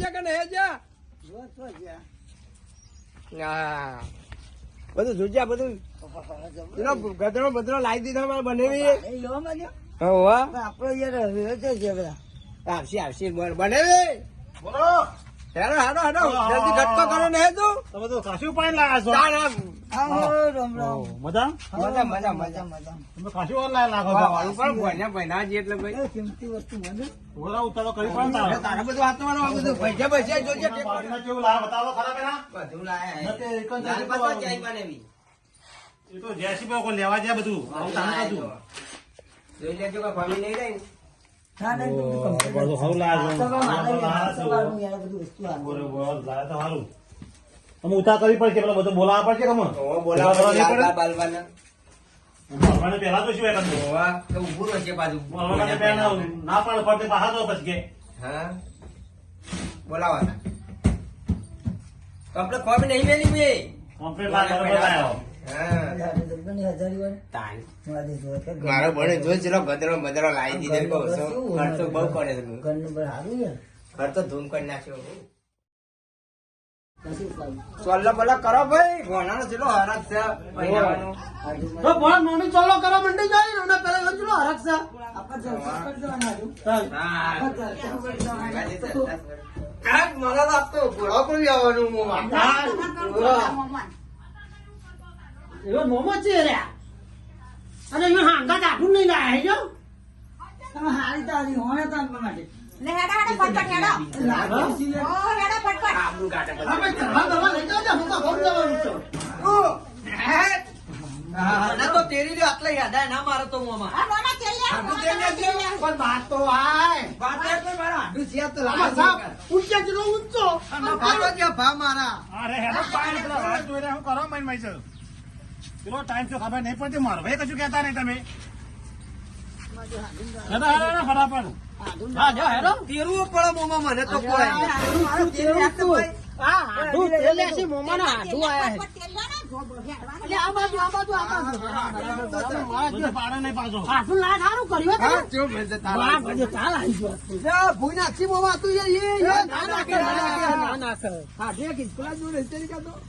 કે છે બધું જોજ્યા બધું? પેલો ગધડો બધડો લાવી દીધો મારે બનેવી હા આપણો યાર આવશે આવશે બનેવી બોલો. હેડો હેડો હેડો. જલ્દી ગટકો કરો ને તું તમે તો કાશી પાણી લાયા છો. ચાલ આમ. આવો રામ રામ. મજા? મજા મજા મજા મજા તમે કાશી વાર લાયા લાગો વાળું પણ ભણ્યા ભણ્યા જ એટલે ભાઈ. કિંમતી વસ્તુ મને. બોલા ઉતારો કરી પણ તારે તારે બધું હાથમાં આ બધું પૈસા પૈસા જોજે કેવું લાયા બતાવો ખરા પેલા બધું લાયા નતે એક જ લાલ જાતિ પાછો તો ચાય બનેવી. એ તો જેસીબી લેવા જાય બધું. આવું તાને બધું. જોઈ લેજો કે ફામી નહીં રહી તમે ઉતાર કરી પડશે પેલા બધો બોલાવવા પડશે તમે ઓવો બોલાવો ઉતાર કરવાની લાલબા પડે? બાલબાને. ભણવાને પહેલા તો શું એ કરવું? ઓવા, તો ઊભું રહેશે પાછું. ભણવાને પહેલા ના પાડે પડતે પાછા તો પછી કે હા બોલાવાના કમ્પ્લેટ ફોર્મ નહીં મેલી બે કમ્પ્લીટ મારા ભણે જોઈ ચલો ગદરો બદરો લાવી દીધો? ખર્ચો બહુ કરે છે. ખર્ચો ધૂમ કરી નાખ્યો કામ. કરો ભાઈ. ભણાનો ચલો હરક છે મહિનાનો. તો મમ્મી કરવા મંડી જાય ને. પેલા યોજનો હરક છે. આપણે જલસા કરી દેવાના હા. જલસા કરી દેવાના હતું. કાંઈક મને લાગતો ઘોડા પર બી અને હાંગા નહીં લાયા જો તમે હારી તારી માટે. લે હેડો હેડો હેડો. ઓ હેડો હા લઈ હું તો ઘર જવાનું છું મને તો તેરી આટલા યાદ ના મારો તો મોમાં પણ વાત તો આય વાત મારા હાડું છે તો લાગે સાપ ઊંચા ઊંચો ભાતો ભા મારા અરે હેડો પાણી પેલા વાત જોઈ હું કરો મન મય છે પેલો ટાઈમ તો ખબર નહીં પડતી મારો ભાઈ કશું કહેતા નહીં તમે હેડો હેડો હેડો ફટાફટ હા જો હેડો તેરવું પડે મોમાં મને તો કોઈ મારું તેલ હા હાડું તેલ લે છે મોમાના હાડું આયા હે ફટફટ તેલ લે ને જો બોલ હેડવાનું એટલે આ બાજુ આ બાજુ આ બાજુ બધું પાડે નહીં પાછો હાડું ના સારું કર્યું હા હતું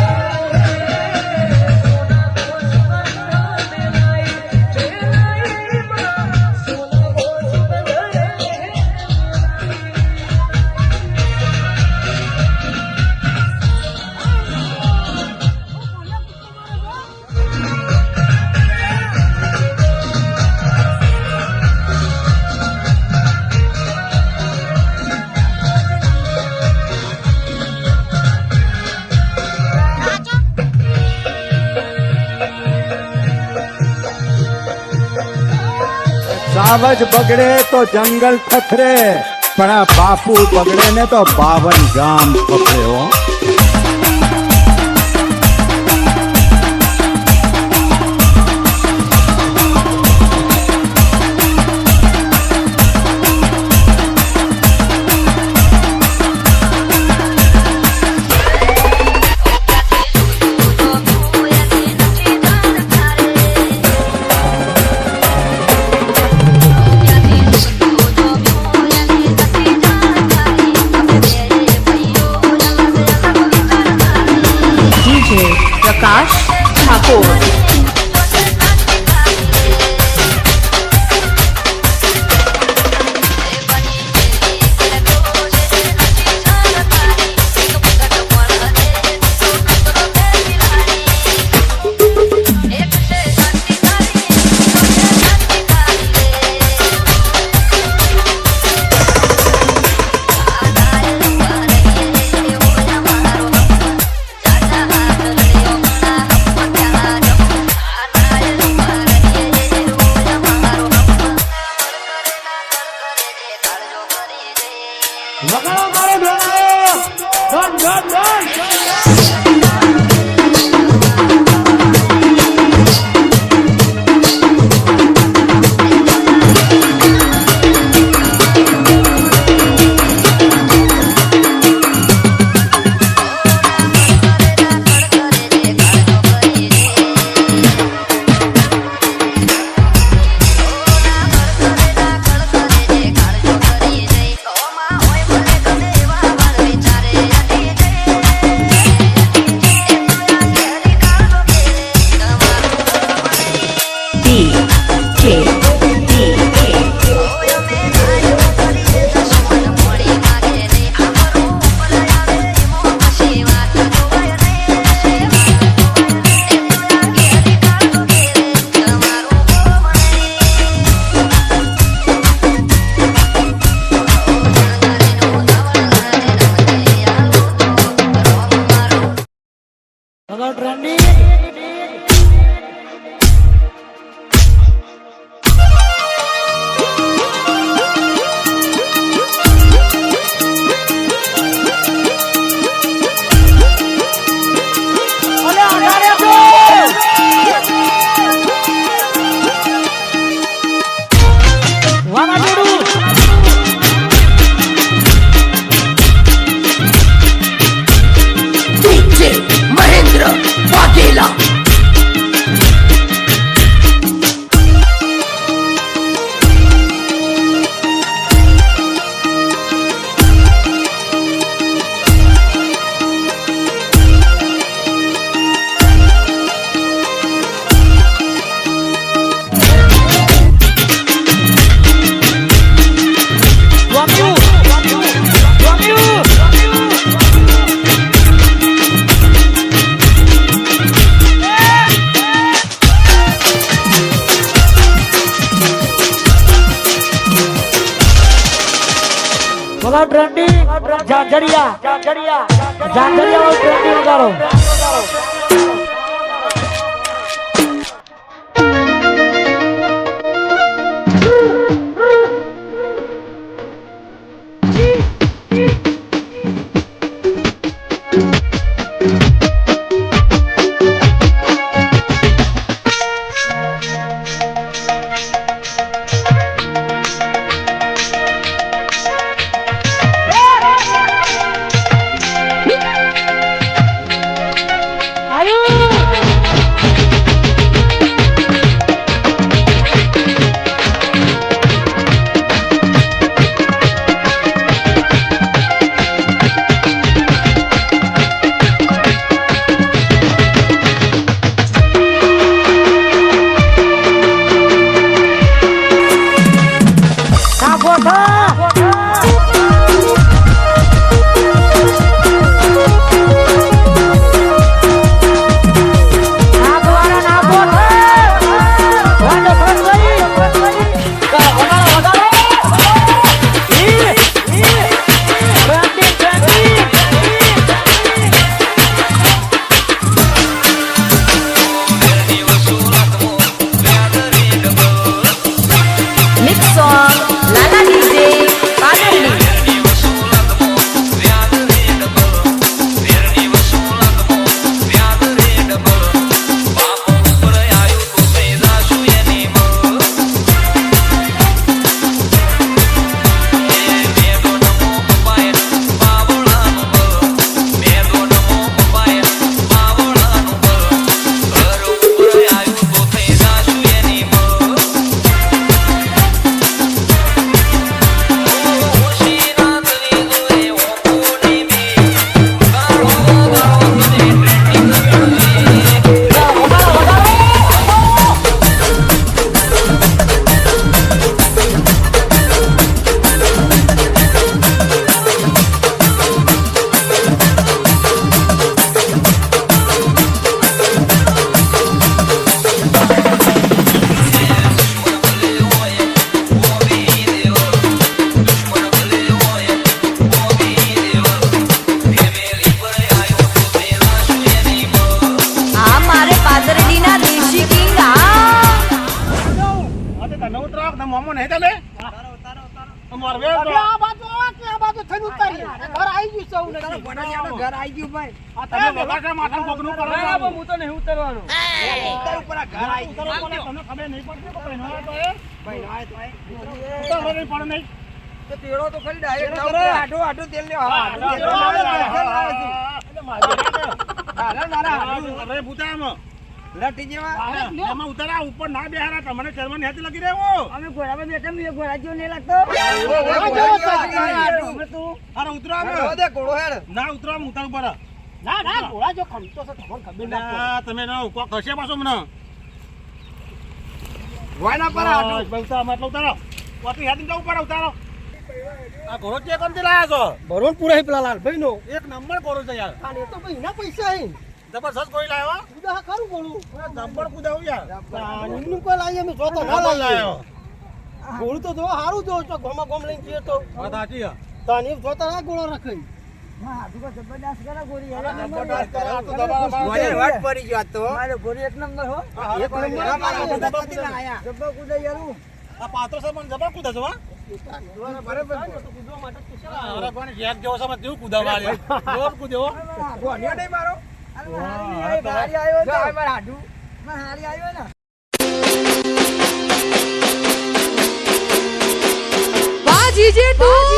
સાવજ બગડે તો જંગલ થથરે પણ આ બાપુ બગડે ને તો બાવન ગામ પકડ્યો ઝાઝરિયા ઝાઝરિયા ઝાઝરિયા પ્રેમી ટ્રેન્ડિંગ ભાઈ. આ તમે વગાડે માથામાં કોકનું કરો. છો. હું તો નહીં ઉતરવાનો. ઉત્તર ઉપર આ ઘર આવી ઉતારો ગયું તમને ખબર નહીં પડતી ના તો એ? ભાઈ ના તો એ. ઉતારો નહીં પડે નહીં. તો તેડો તો ડાયરેક્ટ તેલ હા તેલ. એટલે મારી. હવે લટી જેવા. એમાં ઉતારા ઉપર ના બેહારા. તમને લગી રહ્યો અમે ઘોડામાં બેઠા મેં ઘોડા જેવો નહીં લાગતો. અરે ઉતરો હાલો, આમાં. દે ઘોડો હેડ. ના ઉતરો આમ ઉતાર ઉપર. ના ના ઘોડા જો ખમતો છે તમને ખબર ના પડે. ના, તમે ના કોક હશે પાછો મને. વાયના પર આટો ઉતારો. વાતું યાદ જવું પડે ઉતારો. આ ઘોડો ચેક કરતી લાયા છો? ભરવાન પૂરા પેલા લાલભાઈ નો એક નંબર ઘોડો છે યાર. અને તો ભાઈ ના પૈસા હે. જબરજસ્ત કોઈ લાવ્યો હો. કુદા ખરું બોલું નંબર કુદાવું યાર. નિમનું કોઈ લાવીએ અમે જોતો ના લાવ્યો ગોળું તો જો સારું જો તો ગોમા ગોમ લઈને જઈએ તો. વાત સાચી હે. તાની જોતા ના ગોળો રખાય જબરદસ્ત કરે ગોળી. જબરદસ્ત કરે, આ તો દબાવ મારે. વાટ પડી ગયો તો. મારે ગોળી એક નંબર હો. આ હારે પડે આ યાર. મારા આયા. જબ્બર કુદે યારું આ પાત્રો પણ જબર કુદે છે બાજી જો તો.